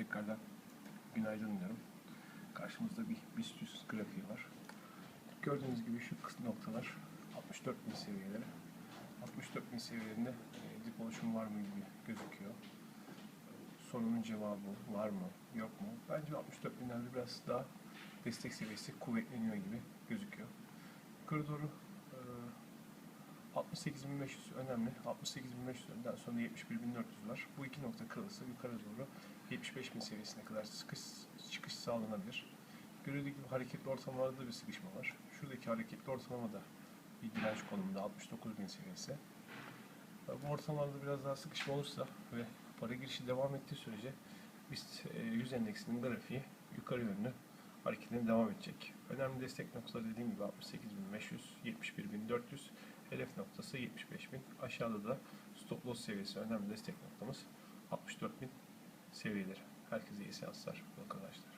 tekrardan günaydın diyorum. Karşımızda bir BIST 100 grafiği var. Gördüğünüz gibi şu kısım noktalar 64.000 seviyeleri. 64.000 seviyelerinde e, dip oluşum var mı gibi gözüküyor. Sorunun cevabı var mı, yok mu? Bence 64.000'lerde biraz daha destek seviyesi kuvvetleniyor gibi gözüküyor. Yukarı doğru 68.500 önemli. 68.500'den sonra 71.400 var. Bu iki nokta kırılırsa yukarı doğru 75.000 seviyesine kadar çıkış, çıkış sağlanabilir. Görüldüğü gibi hareketli ortamlarda bir sıkışma var. Şuradaki hareketli ortalama da bir direnç konumunda 69.000 seviyesi. E, Bu ortamlarda biraz daha sıkışma olursa ve para girişi devam ettiği sürece BIST e, 100 endeksinin grafiği yukarı yönlü hareketine devam edecek. Önemli destek noktaları dediğim gibi 68.500, 71.400, hedef noktası 75.000. Aşağıda da stop loss seviyesi önemli destek noktamız 64.000 seviyeleri. Herkese iyi seanslar arkadaşlar.